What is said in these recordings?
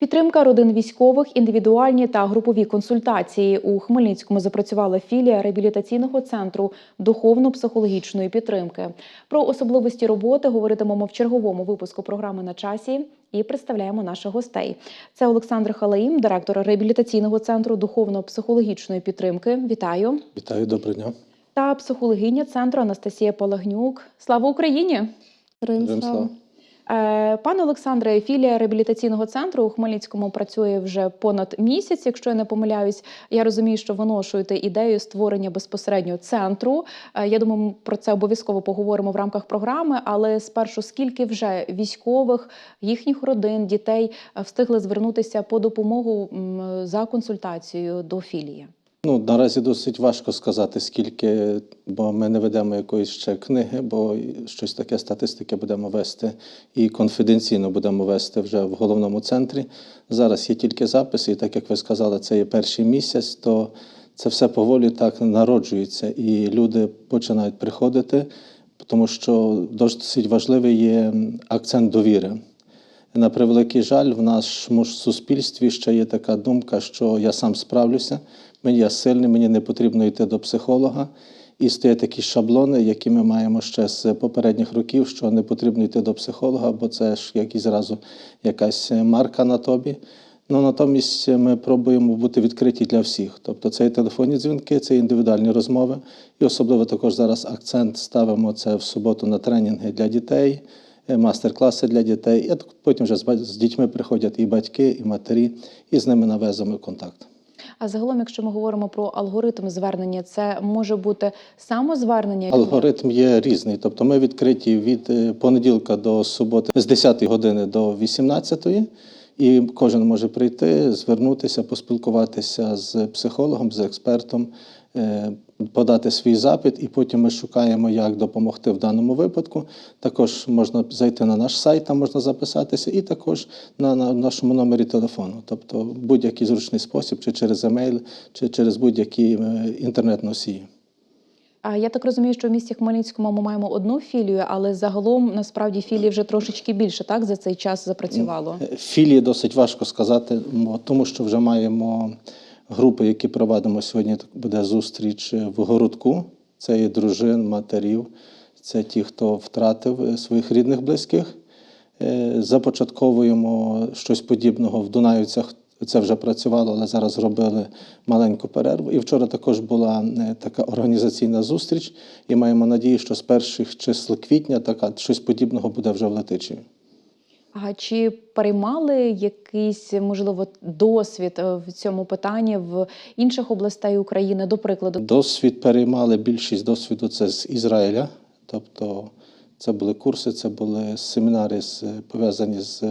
Підтримка родин військових, індивідуальні та групові консультації у Хмельницькому запрацювала філія реабілітаційного центру духовно-психологічної підтримки. Про особливості роботи говоритимемо в черговому випуску програми на часі і представляємо наших гостей. Це Олександр Халаїм, директор реабілітаційного центру духовно-психологічної підтримки. Вітаю! Вітаю, доброго дня. Та психологиня центру Анастасія Палагнюк. Слава Україні! Героям слава. Е, Пане Олександре, філія реабілітаційного центру у Хмельницькому працює вже понад місяць. Якщо я не помиляюсь, я розумію, що виношуєте ідею створення безпосередньо центру. Е, Я думаю, ми про це обов'язково поговоримо в рамках програми. Але спершу, скільки вже військових, їхніх родин, дітей е, встигли звернутися по допомогу за консультацією до філії? Ну, наразі досить важко сказати, скільки, бо ми не ведемо якоїсь ще книги, бо щось таке статистики будемо вести і конфіденційно будемо вести вже в головному центрі. Зараз є тільки записи, і так як ви сказали, це є перший місяць, то це все поволі так народжується, і люди починають приходити, тому що досить важливий є акцент довіри. На превеликий жаль, в нашому суспільстві ще є така думка, що я сам справлюся, я сильний, мені не потрібно йти до психолога. І стоять такі шаблони, які ми маємо ще з попередніх років, що не потрібно йти до психолога, бо це ж як і зразу якась марка на тобі. Ну натомість ми пробуємо бути відкриті для всіх. Тобто це і телефонні дзвінки, це і індивідуальні розмови. І особливо також зараз акцент ставимо це в суботу на тренінги для дітей, е, мастер-класи для дітей. І потім вже з дітьми приходять і батьки, і матері, і з ними навеземо контакт. А загалом, якщо ми говоримо про алгоритм звернення, це може бути самозвернення Алгоритм є різний. Тобто ми відкриті від е, понеділка до суботи з 10 години до 18. І кожен може прийти, звернутися, поспілкуватися з психологом, з експертом, е, подати свій запит, і потім ми шукаємо, як допомогти в даному випадку. Також можна зайти на наш сайт, там можна записатися, і також на, на нашому номері телефону. Тобто будь-який зручний спосіб, чи через емейл, чи через будь-які е, інтернет-носії. А я так розумію, що в місті Хмельницькому ми маємо одну філію, але загалом насправді філії вже трошечки більше так за цей час запрацювало. Філії досить важко сказати, тому що вже маємо групи, які проводимо сьогодні. Буде зустріч в городку. Це є дружин, матерів, це ті, хто втратив е, своїх рідних близьких. Е, Започатковуємо щось подібного в Дунаївцях. Це вже працювало, але зараз зробили маленьку перерву. І вчора також була е, така організаційна зустріч, і маємо надію, що з перших чисел квітня така щось подібного буде вже в Летичеві. А чи переймали якийсь можливо досвід е, в цьому питанні в інших областей України, до прикладу? Досвід переймали більшість досвіду це з Ізраїля. Тобто це були курси, це були семінари з, пов'язані з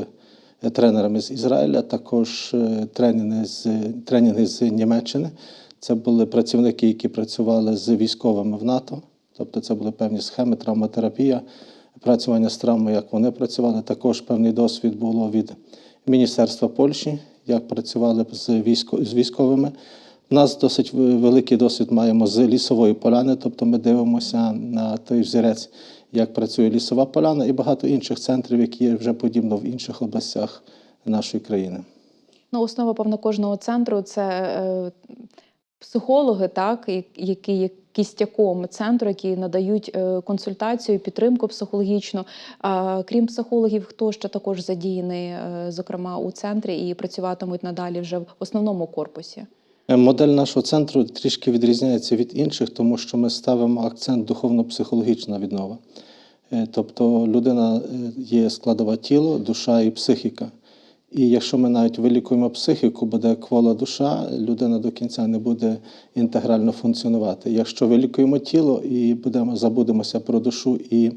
е, тренерами з Ізраїля, також е, тренінги з, тренінги з Німеччини. Це були працівники, які працювали з військовими в НАТО. Тобто це були певні схеми, травматерапія, працювання з травмою, як вони працювали. Також певний досвід було від Міністерства Польщі, як працювали з, військо, з військовими. У нас досить великий досвід маємо з лісової поляни, тобто ми дивимося на той взірець, як працює лісова поляна, і багато інших центрів, які є вже подібно в інших областях нашої країни. Ну, основа певно кожного центру це е, психологи, так які кістяком центру, які надають е, консультацію, підтримку психологічну. Крім психологів, хто ще також задіяний, е, зокрема у центрі, і працюватимуть надалі вже в основному корпусі. Е, Модель нашого центру трішки відрізняється від інших, тому що ми ставимо акцент духовно-психологічна віднова. Тобто людина є складова тіло, душа і психіка. І якщо ми навіть вилікуємо психіку, буде квола душа, людина до кінця не буде інтегрально функціонувати. Якщо вилікуємо тіло і будемо забудемося про душу і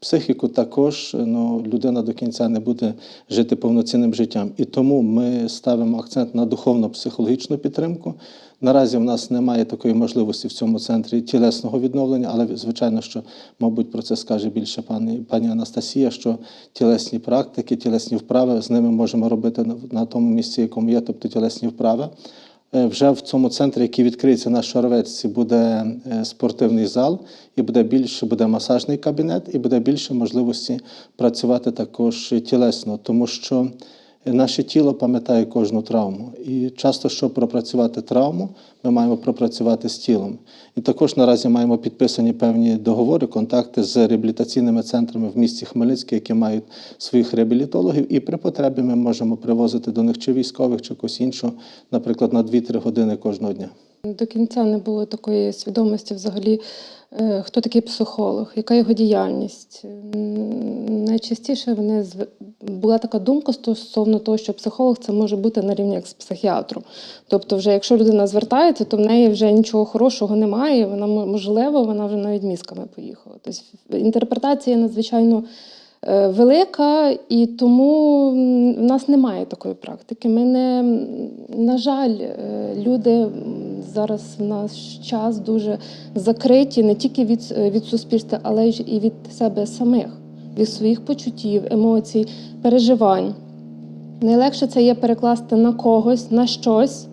психіку, також ну, людина до кінця не буде жити повноцінним життям. І тому ми ставимо акцент на духовно-психологічну підтримку. Наразі в нас немає такої можливості в цьому центрі тілесного відновлення, але звичайно, що, мабуть, про це скаже більше пані, пані Анастасія, що тілесні практики, тілесні вправи з ними можемо робити на, тому місці, якому є, тобто тілесні вправи. Е, Вже в цьому центрі, який відкриється на Шаровецьці, буде е, спортивний зал, і буде більше буде масажний кабінет, і буде більше можливості працювати також тілесно, тому що Наше тіло пам'ятає кожну травму. І часто, щоб пропрацювати травму, ми маємо пропрацювати з тілом. І також наразі маємо підписані певні договори, контакти з реабілітаційними центрами в місті Хмельницький, які мають своїх реабілітологів. І при потребі ми можемо привозити до них чи військових, чи когось іншого, наприклад, на 2-3 години кожного дня. До кінця не було такої свідомості взагалі, е, хто такий психолог, яка його діяльність. Найчастіше вони була така думка стосовно того, що психолог це може бути на рівні як з психіатром. Тобто, вже якщо людина звертається, то в неї вже нічого хорошого немає. Вона можливо, вона вже навіть мізками поїхала. Тобто інтерпретація надзвичайно е, велика, і тому в нас немає такої практики. Ми не, на жаль, е, люди зараз в наш час дуже закриті не тільки від, від суспільства, але й і від себе самих, від своїх почуттів, емоцій, переживань. Найлегше це є перекласти на когось, на щось,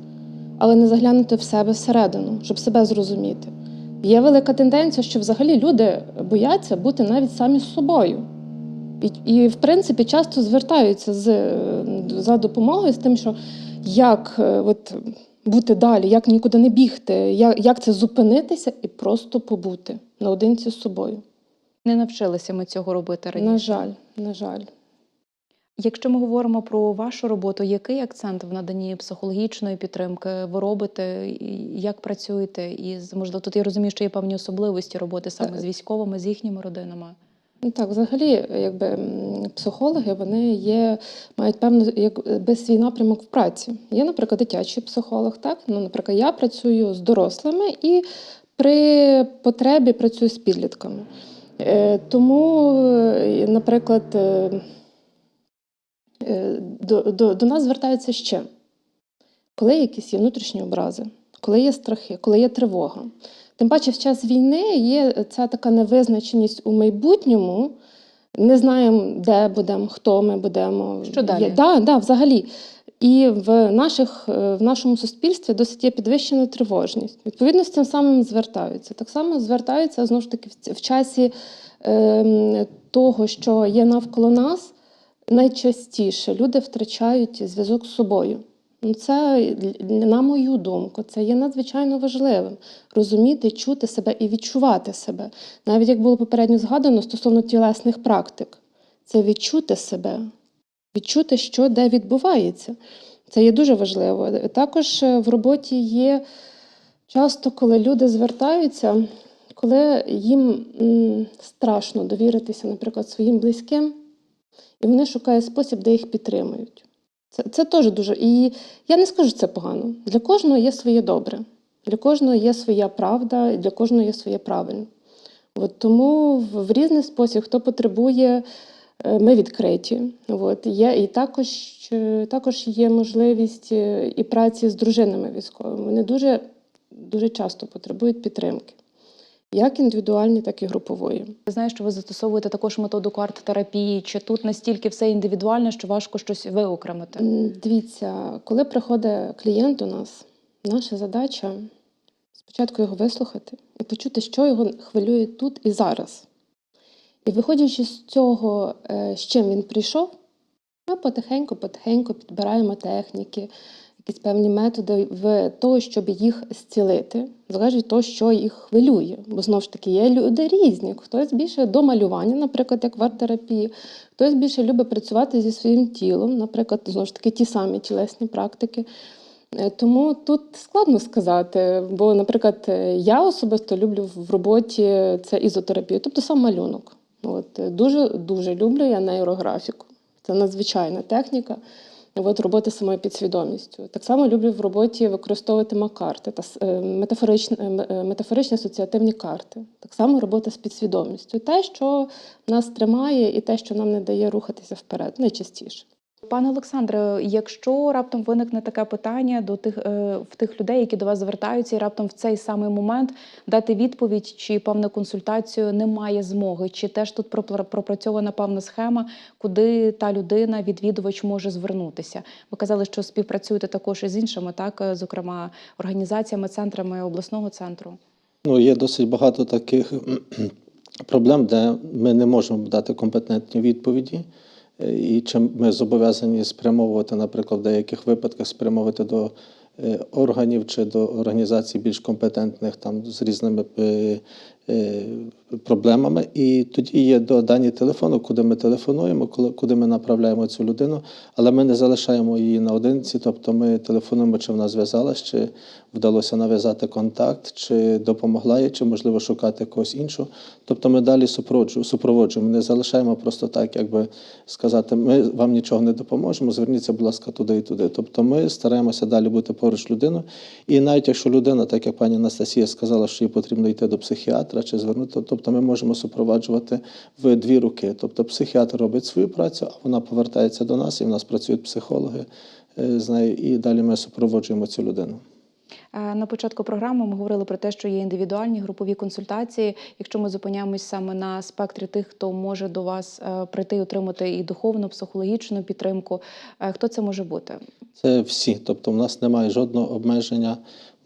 але не заглянути в себе всередину, щоб себе зрозуміти. Є велика тенденція, що взагалі люди бояться бути навіть самі з собою. І, і в принципі, часто звертаються з, за допомогою з тим, що як е, от, бути далі, як нікуди не бігти, як, як це зупинитися і просто побути наодинці з собою. Не навчилися ми цього робити раніше. На жаль, на жаль. Якщо ми говоримо про вашу роботу, який акцент в наданні психологічної підтримки ви робите? Як працюєте? І можливо, тут я розумію, що є певні особливості роботи саме з військовими, з їхніми родинами. Ну, Так, взагалі, якби психологи вони є, мають певний якби свій напрямок в праці. Є, наприклад, дитячий психолог. Так, ну, наприклад, я працюю з дорослими і при потребі працюю з підлітками. Е, Тому, е, наприклад, е, до, до, до нас звертаються ще, коли якісь є внутрішні образи, коли є страхи, коли є тривога. Тим паче, в час війни є ця така невизначеність у майбутньому. Не знаємо, де будемо, хто ми будемо. Що далі? Є, да, да, взагалі. І в, наших, е, в нашому суспільстві досить є підвищена тривожність. Відповідно, з цим самим звертаються. Так само звертаються знову ж таки в, часі ем, того, що є навколо нас, найчастіше люди втрачають зв'язок з собою. Ну, це, на мою думку, це є надзвичайно важливим розуміти, чути себе і відчувати себе. Навіть як було попередньо згадано стосовно тілесних практик, це відчути себе, відчути, що де відбувається. Це є дуже важливо. Також е, в роботі є часто, коли люди звертаються, коли їм страшно довіритися, наприклад, своїм близьким, і вони шукають спосіб, де їх підтримують. Це, це теж дуже. І я не скажу, це погано. Для кожного є своє добре, для кожного є своя правда, для кожного є своє правильне. От тому в, в різний спосіб, хто потребує, е, ми відкриті. От, є, і також, е, також є можливість е, і праці з дружинами військовими. Вони дуже, дуже часто потребують підтримки, як індивідуальної, так і групової. Я знаю, що ви застосовуєте також методу арт-терапії. Чи тут настільки все індивідуально, що важко щось виокремити? Дивіться, коли приходить клієнт до нас, наша задача спочатку його вислухати і почути, що його хвилює тут і зараз. І виходячи з цього, е, з чим він прийшов, ми потихеньку-потихеньку підбираємо техніки, якісь певні методи в того, щоб їх зцілити, залежить від того, що їх хвилює. Бо знову ж таки є люди різні. Хтось більше до малювання, наприклад, як в арт-терапії, хтось більше любить працювати зі своїм тілом, наприклад, знову ж таки ті самі тілесні практики. Е, Тому тут складно сказати, бо, наприклад, е, я особисто люблю в роботі це ізотерапію, тобто сам малюнок. От, е, дуже дуже люблю я нейрографіку. Це надзвичайна техніка. От, роботи самої підсвідомістю. Так само люблю в роботі використовувати макарти та е, метафоричні, е, е, метафоричні асоціативні карти. Так само робота з підсвідомістю. Те, що нас тримає, і те, що нам не дає рухатися вперед, найчастіше. Пане Олександре, якщо раптом виникне таке питання до тих е, в тих людей, які до вас звертаються, і раптом в цей самий момент дати відповідь чи певну консультацію немає змоги, чи теж тут пропра- пропрацьована певна схема, куди та людина, відвідувач може звернутися? Ви казали, що співпрацюєте також із іншими, так е, зокрема організаціями, центрами обласного центру. Ну, є досить багато таких проблем, де ми не можемо дати компетентні відповіді. Е, І чим ми зобов'язані спрямовувати, наприклад, в деяких випадках спрямовувати до е, органів чи до організацій більш компетентних там з різними е, проблемами. І тоді є дані телефону, куди ми телефонуємо, куди ми направляємо цю людину, але ми не залишаємо її наодинці, тобто ми телефонуємо, чи вона зв'язалась, чи вдалося нав'язати контакт, чи допомогла їй, чи можливо шукати когось іншого. Тобто ми далі супроводжу- супроводжуємо, не залишаємо просто так, якби сказати, ми вам нічого не допоможемо, зверніться, будь ласка, туди і туди. Тобто ми стараємося далі бути поруч людиною. І навіть якщо людина, так як пані Анастасія сказала, що їй потрібно йти до психіатра чи звернути, тобто ми можемо супроваджувати в дві руки. Тобто психіатр робить свою працю, а вона повертається до нас, і в нас працюють психологи е, з нею, і далі ми супроводжуємо цю людину. Е, На початку програми ми говорили про те, що є індивідуальні групові консультації. Якщо ми зупиняємось саме на спектрі тих, хто може до вас е, прийти і отримати і духовну, психологічну підтримку, хто це може бути? Це всі. Тобто, в нас немає жодного обмеження,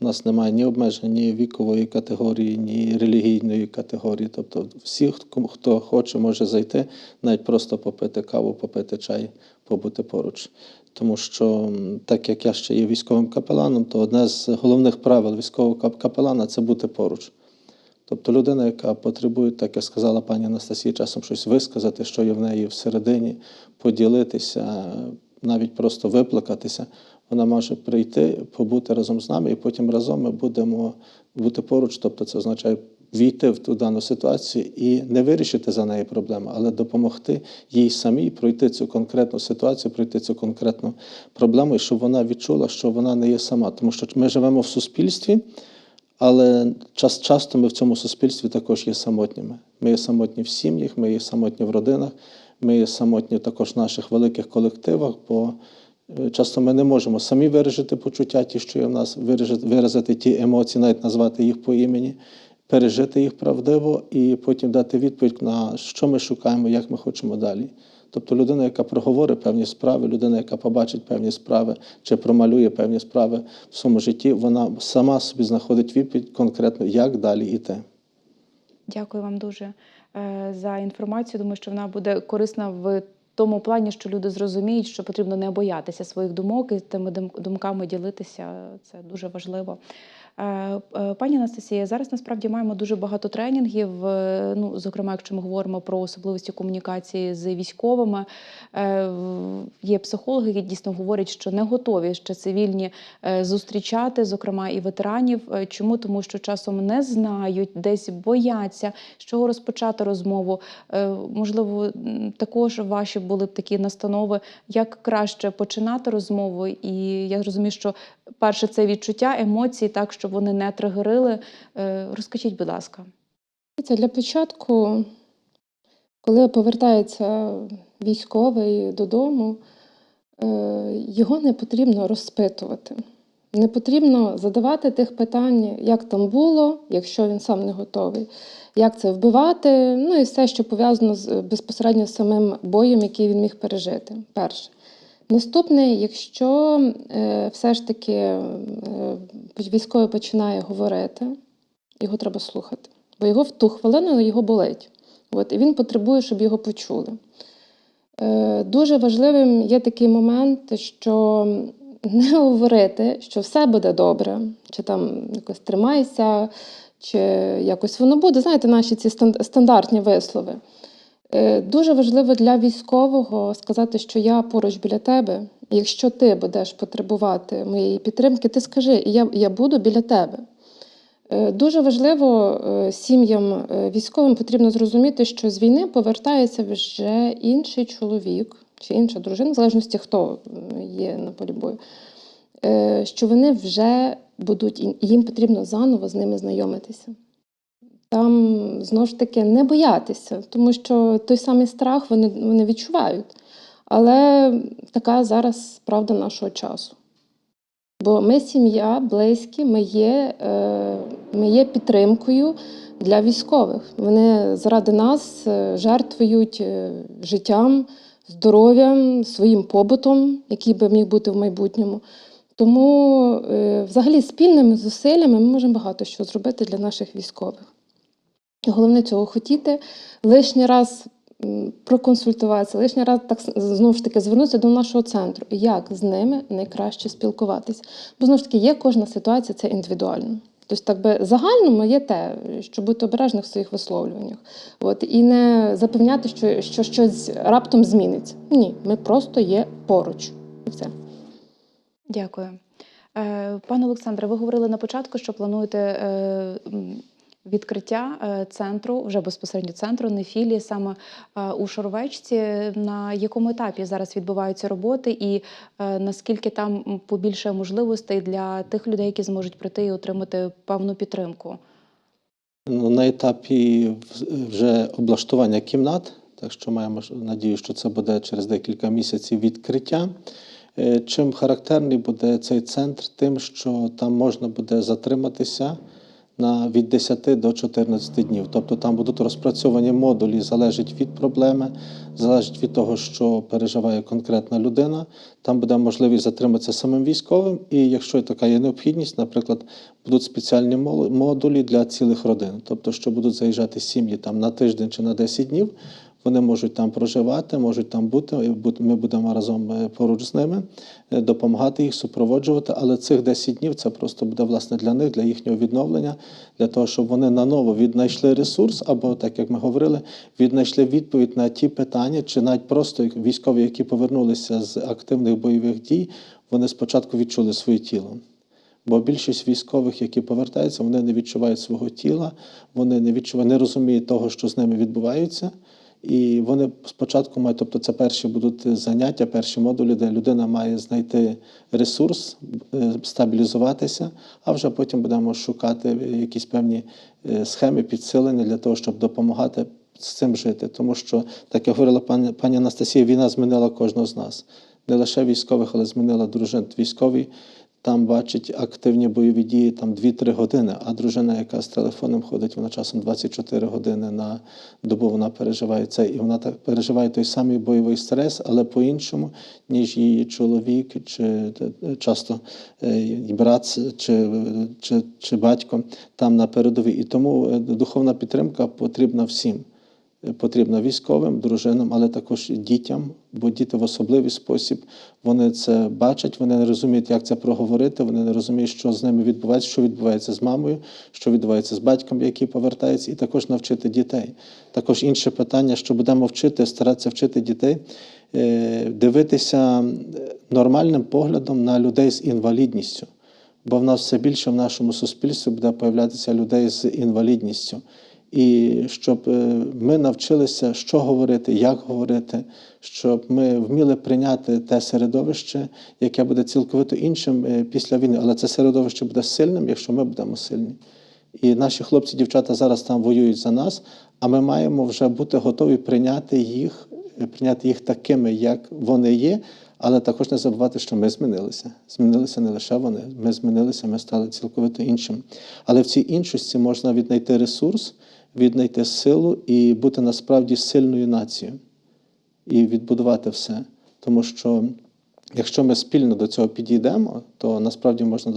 в нас немає ні обмежень, ні вікової категорії, ні релігійної категорії. Тобто, всі, хто хоче, може зайти, навіть просто попити каву, попити чай, побути поруч. Тому що, так як я ще є військовим капеланом, то одне з головних правил військового капелана це бути поруч. Тобто людина, яка потребує, так як сказала пані Анастасія, часом щось висказати, що є в неї всередині, поділитися, навіть просто виплакатися, вона може прийти, побути разом з нами, і потім разом ми будемо бути поруч. Тобто це означає війти в ту дану ситуацію і не вирішити за неї проблему, але допомогти їй самій пройти цю конкретну ситуацію, пройти цю конкретну проблему, і щоб вона відчула, що вона не є сама. Тому що ми живемо в суспільстві. Але час, часто ми в цьому суспільстві також є самотніми. Ми є самотні в сім'ях, ми є самотні в родинах, ми є самотні також в наших великих колективах, бо часто ми не можемо самі виражити почуття, ті, що є в нас, виражити, виразити ті емоції, навіть назвати їх по імені, пережити їх правдиво і потім дати відповідь на що ми шукаємо, як ми хочемо далі. Тобто людина, яка проговорить певні справи, людина, яка побачить певні справи чи промалює певні справи в своєму житті, вона сама собі знаходить відповідь конкретно, як далі йти. Дякую вам дуже е, за інформацію. Думаю, що вона буде корисна в тому плані, що люди зрозуміють, що потрібно не боятися своїх думок і тими дум- думками ділитися. Це дуже важливо. Е, е, Пані Анастасія, зараз насправді маємо дуже багато тренінгів. е, Ну, зокрема, якщо ми говоримо про особливості комунікації з військовими, є психологи, які дійсно говорять, що не готові ще цивільні зустрічати, зокрема і ветеранів. Чому? Тому що часом не знають, десь бояться, з чого розпочати розмову. Можливо, також ваші були б такі настанови, як краще починати розмову. І я розумію, що перше це відчуття, емоції, так щоб вони не тригерили. Е, Розкажіть, будь ласка. Для початку, коли повертається військовий додому, е, його не потрібно розпитувати. Не потрібно задавати тих питань, як там було, якщо він сам не готовий, як це вбивати, ну і все, що пов'язано з безпосередньо з самим боєм, який він міг пережити. Перше. Наступне, якщо е, все ж таки е, військовий починає говорити, його треба слухати. Бо його в ту хвилину його болить. От, і він потребує, щоб його почули. Е, дуже важливим є такий момент, що не говорити, що все буде добре, чи там якось тримайся, чи якось воно буде. Знаєте, наші ці стандартні вислови. Е, Дуже важливо для військового сказати, що я поруч біля тебе. Якщо ти будеш потребувати моєї підтримки, ти скажи, я, я буду біля тебе. Е, Дуже важливо е, сім'ям військовим потрібно зрозуміти, що з війни повертається вже інший чоловік чи інша дружина, в залежності хто є на полі бою, що вони вже будуть, їм потрібно заново з ними знайомитися. Там знову ж таки не боятися, тому що той самий страх вони, вони відчувають. Але така зараз правда нашого часу. Бо ми сім'я, близькі, ми є, е, ми є підтримкою для військових. Вони заради нас е, жертвують е, життям, здоров'ям, своїм побутом, який би міг бути в майбутньому. Тому, взагалі, спільними зусиллями ми можемо багато що зробити для наших військових. Головне цього хотіти, лишній раз проконсультуватися, лишній раз так знову ж таки звернутися до нашого центру, як з ними найкраще спілкуватись. Бо знову ж таки є кожна ситуація, це індивідуально. Тобто, так би загальному є те, що бути обережних в своїх висловлюваннях. От, і не запевняти, що, що щось раптом зміниться. Ні, ми просто є поруч. Все. Дякую. Е, Пане Олександре, ви говорили на початку, що плануєте е, відкриття е, центру, вже безпосередньо центру, не філії, саме е, у Шоровечці. На якому етапі зараз відбуваються роботи, і е, наскільки там побільше можливостей для тих людей, які зможуть прийти і отримати певну підтримку? Ну, на етапі вже облаштування кімнат, так що маємо надію, що це буде через декілька місяців відкриття. Чим характерний буде цей центр? Тим, що там можна буде затриматися на від 10 до 14 днів. Тобто там будуть розпрацьовані модулі, залежить від проблеми, залежить від того, що переживає конкретна людина. Там буде можливість затриматися самим військовим, і якщо така є необхідність, наприклад, будуть спеціальні модулі для цілих родин, тобто, що будуть заїжджати сім'ї там на тиждень чи на 10 днів. Вони можуть там проживати, можуть там бути. Ми будемо разом е, поруч з ними е, допомагати їх супроводжувати. Але цих 10 днів це просто буде власне для них, для їхнього відновлення, для того, щоб вони наново віднайшли ресурс, або так як ми говорили, віднайшли відповідь на ті питання, чи навіть просто військові, які повернулися з активних бойових дій, вони спочатку відчули своє тіло. Бо більшість військових, які повертаються, вони не відчувають свого тіла, вони не відчувають, не розуміють того, що з ними відбувається. І вони спочатку мають, тобто це перші будуть заняття, перші модулі, де людина має знайти ресурс, е, стабілізуватися, а вже потім будемо шукати якісь певні е, схеми підсилення для того, щоб допомагати з цим жити. Тому що, так як говорила пані, пані Анастасія, війна змінила кожного з нас. Не лише військових, але змінила дружин. Військові там бачить активні бойові дії там 2-3 години, а дружина, яка з телефоном ходить, вона часом 24 години на добу вона переживає це, і вона так переживає той самий бойовий стрес, але по-іншому, ніж її чоловік, чи е, часто е, і брат, чи, чи, чи батько там на передовій. І тому е, духовна підтримка потрібна всім потрібна військовим, дружинам, але також дітям, бо діти в особливий спосіб вони це бачать, вони не розуміють, як це проговорити, вони не розуміють, що з ними відбувається, що відбувається з мамою, що відбувається з батьком, який повертається, і також навчити дітей. Також інше питання, що будемо вчити, старатися вчити дітей, е, дивитися нормальним поглядом на людей з інвалідністю. Бо в нас все більше в нашому суспільстві буде появлятися людей з інвалідністю. І щоб е, ми навчилися, що говорити, як говорити, щоб ми вміли прийняти те середовище, яке буде цілковито іншим е, після війни. Але це середовище буде сильним, якщо ми будемо сильні. І наші хлопці, дівчата зараз там воюють за нас, а ми маємо вже бути готові прийняти їх, е, прийняти їх такими, як вони є, але також не забувати, що ми змінилися. Змінилися не лише вони, ми змінилися, ми стали цілковито іншим. Але в цій іншості можна віднайти ресурс, віднайти силу і бути насправді сильною нацією і відбудувати все. Тому що якщо ми спільно до цього підійдемо, то насправді можна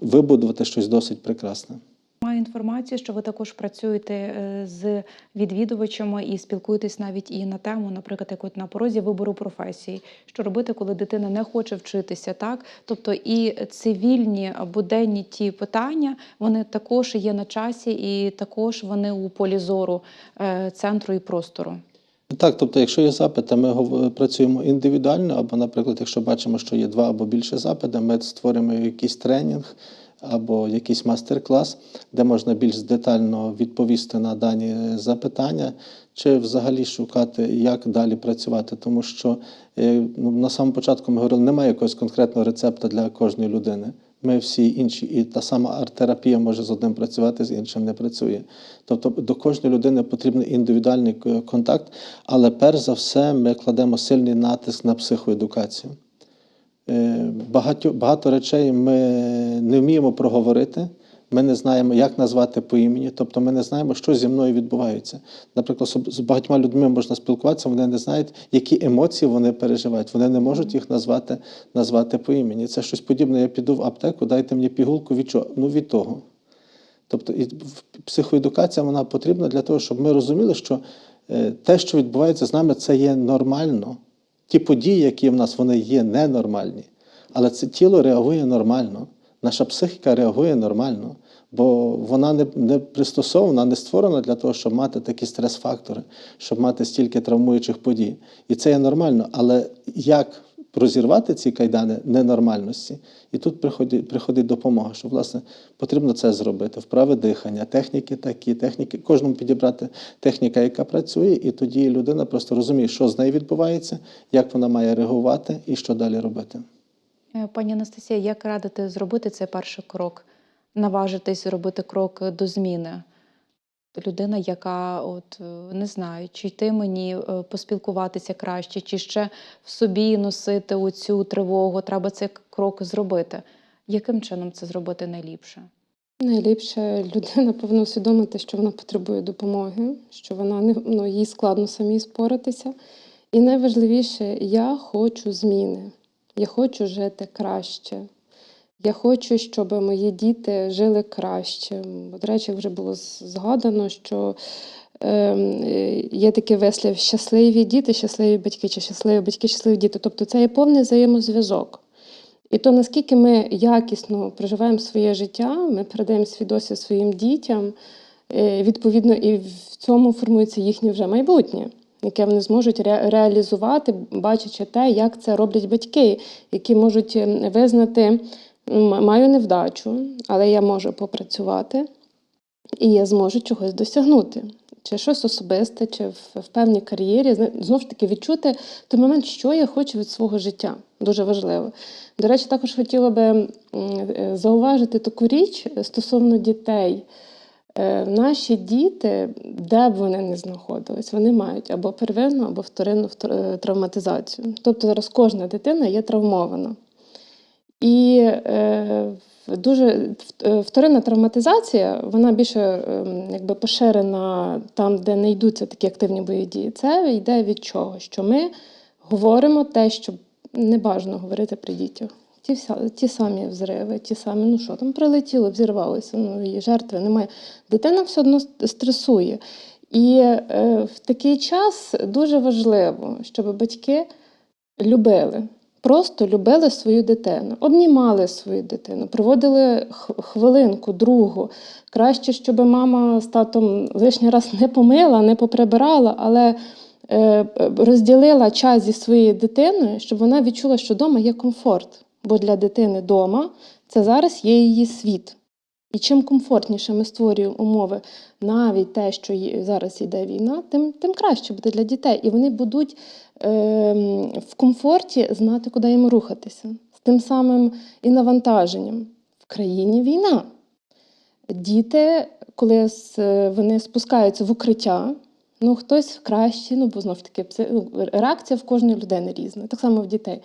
вибудувати щось досить прекрасне. Маю інформацію, що ви також працюєте е, з відвідувачами і спілкуєтесь навіть і на тему, наприклад, як от на порозі вибору професії, що робити, коли дитина не хоче вчитися, так тобто і цивільні буденні ті питання вони також є на часі, і також вони у полі зору е, центру і простору. Так, тобто, якщо є запити, ми працюємо індивідуально, або, наприклад, якщо бачимо, що є два або більше запити, ми створюємо якийсь тренінг або якийсь мастер-клас, де можна більш детально відповісти на дані запитання, чи взагалі шукати, як далі працювати. Тому що е, ну, на самому початку ми говорили, немає якогось конкретного рецепту для кожної людини. Ми всі інші, і та сама арт-терапія може з одним працювати, з іншим не працює. Тобто до кожної людини потрібен індивідуальний контакт, але перш за все ми кладемо сильний натиск на психоедукацію. Е, Багато, багато речей ми не вміємо проговорити, ми не знаємо, як назвати по імені, тобто ми не знаємо, що зі мною відбувається. Наприклад, з- багатьма людьми можна спілкуватися, вони не знають, які емоції вони переживають. Вони не можуть їх назвати, назвати по імені. Це щось подібне. Я піду в аптеку, дайте мені пігулку від чого? Ну від того. Тобто і психоедукація вона потрібна для того, щоб ми розуміли, що е, те, що відбувається з нами, це є нормально. Ті події, які в нас, вони є ненормальні. Але це тіло реагує нормально, наша психіка реагує нормально, бо вона не, не пристосована, не створена для того, щоб мати такі стрес-фактори, щоб мати стільки травмуючих подій. І це є нормально. Але як розірвати ці кайдани ненормальності? І тут приходить, приходить допомога, що власне потрібно це зробити. Вправи дихання, техніки такі, техніки, кожному підібрати техніка, яка працює, і тоді людина просто розуміє, що з нею відбувається, як вона має реагувати і що далі робити. Е, Пані Анастасія, як радити зробити цей перший крок, наважитись зробити крок до зміни? Людина, яка от е, не знаю, чи йти мені е, поспілкуватися краще, чи ще в собі носити оцю тривогу, треба цей крок зробити. Яким чином це зробити найліпше? Найліпше людина повинна усвідомити, що вона потребує допомоги, що вона не ну, їй складно самій споратися. І найважливіше, я хочу зміни. Я хочу жити краще. Я хочу, щоб мої діти жили краще. До речі, вже було згадано, що ем, е, є такий вислів щасливі діти, щасливі батьки, чи щасливі батьки, щасливі діти. Тобто це є повний взаємозв'язок. І то, наскільки ми якісно проживаємо своє життя, ми передаємо свій досвід своїм дітям, е, відповідно, і в цьому формується їхнє вже майбутнє, яке вони зможуть ре- реалізувати, бачачи те, як це роблять батьки, які можуть е, визнати, «М, маю невдачу, але я можу попрацювати, і я зможу чогось досягнути. Чи щось особисте, чи в, в певній кар'єрі, знову ж таки відчути той момент, що я хочу від свого життя. Дуже важливо. До речі, також хотіла би е, зауважити таку річ стосовно дітей. Е, Наші діти, де б вони не знаходились, вони мають або первинну, або вторинну е, травматизацію. Тобто зараз кожна дитина є травмована. І е, дуже е, вторинна травматизація, вона більше ем, якби поширена там, де не йдуться такі активні бойові дії. Це йде від чого? Що ми говоримо те, що не бажано говорити при дітях. Ті, ті самі взриви, ті самі, ну що там прилетіло, взірвалося, ну і жертви немає. Дитина все одно стресує. І е, в такий час дуже важливо, щоб батьки любили. Просто любили свою дитину, обнімали свою дитину, проводили хвилинку, другу. Краще, щоб мама з татом лишній раз не помила, не поприбирала, але е, розділила час зі своєю дитиною, щоб вона відчула, що вдома є комфорт. Бо для дитини вдома це зараз є її світ. І чим комфортніше ми створюємо умови, навіть те, що зараз йде війна, тим, тим краще буде для дітей. І вони будуть е, в комфорті знати, куди їм рухатися. З тим самим і навантаженням. В країні війна. Діти, коли вони спускаються в укриття, ну хтось краще, ну бо знов таки ну, реакція в кожної людини різна, так само в дітей.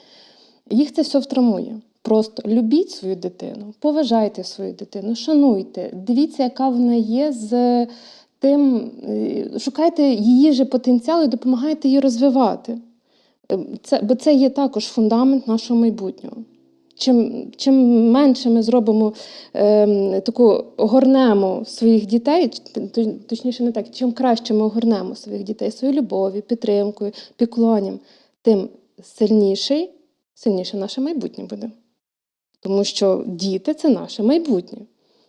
Їх це все втрамує. Просто любіть свою дитину, поважайте свою дитину, шануйте, дивіться, яка вона є з тим, е, шукайте її же потенціал і допомагайте її розвивати. Е, Це, бо це є також фундамент нашого майбутнього. Чим, чим менше ми зробимо е, таку огорнемо своїх дітей, точніше не так, чим краще ми огорнемо своїх дітей своєю любов'ю, підтримкою, піклонням, тим сильніший, сильніше наше майбутнє буде. Тому що діти це наше майбутнє.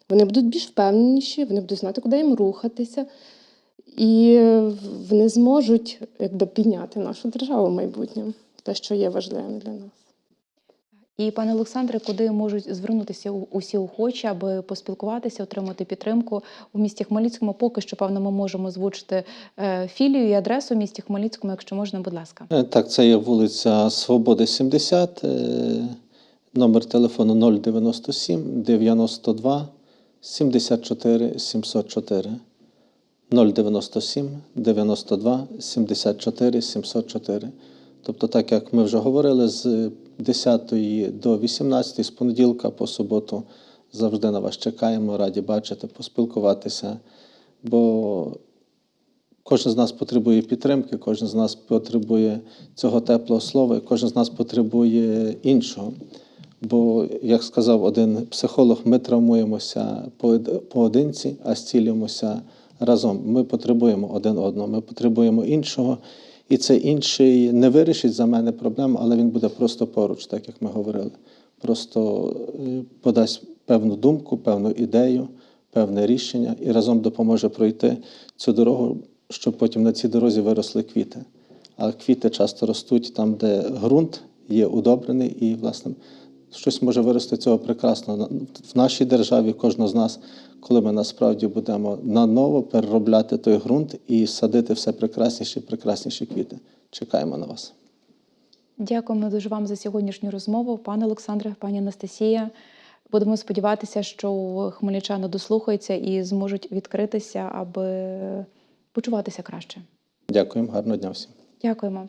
Вони будуть більш впевненіші, вони будуть знати, куди їм рухатися, і вони зможуть якби, підняти нашу державу в майбутньому, те, що є важливим для нас. І пане Олександре, куди можуть звернутися усі охочі, аби поспілкуватися, отримати підтримку у місті Хмельницькому? Поки що, певно, ми можемо озвучити е, філію і адресу в місті Хмельницькому, якщо можна, будь ласка. Е, Так, це є вулиця Свободи, 70, е, номер телефону 097 92 74 704. 097 92 74 704. Тобто, так як ми вже говорили, з 10 до 18 з понеділка по суботу завжди на вас чекаємо, раді бачити, поспілкуватися. Бо Кожен з нас потребує підтримки, кожен з нас потребує цього теплого слова, і кожен з нас потребує іншого. Бо, як сказав один психолог, ми травмуємося поодинці, а зцілюємося разом. Ми потребуємо один одного, ми потребуємо іншого. І цей інший не вирішить за мене проблему, але він буде просто поруч, так як ми говорили. Просто е, подасть певну думку, певну ідею, певне рішення і разом допоможе пройти цю дорогу, щоб потім на цій дорозі виросли квіти. А квіти часто ростуть там, де ґрунт є удобрений, і, власне, щось може вирости цього прекрасно в нашій державі, кожного з нас, коли ми насправді будемо наново переробляти той ґрунт і садити все прекрасніші прекрасніші квіти. Чекаємо на вас. Дякуємо дуже вам за сьогоднішню розмову, пане Олександре, пані Анастасія. Будемо сподіватися, що хмельничани дослухаються і зможуть відкритися, аби почуватися краще. Дякуємо, гарного дня всім. Дякуємо.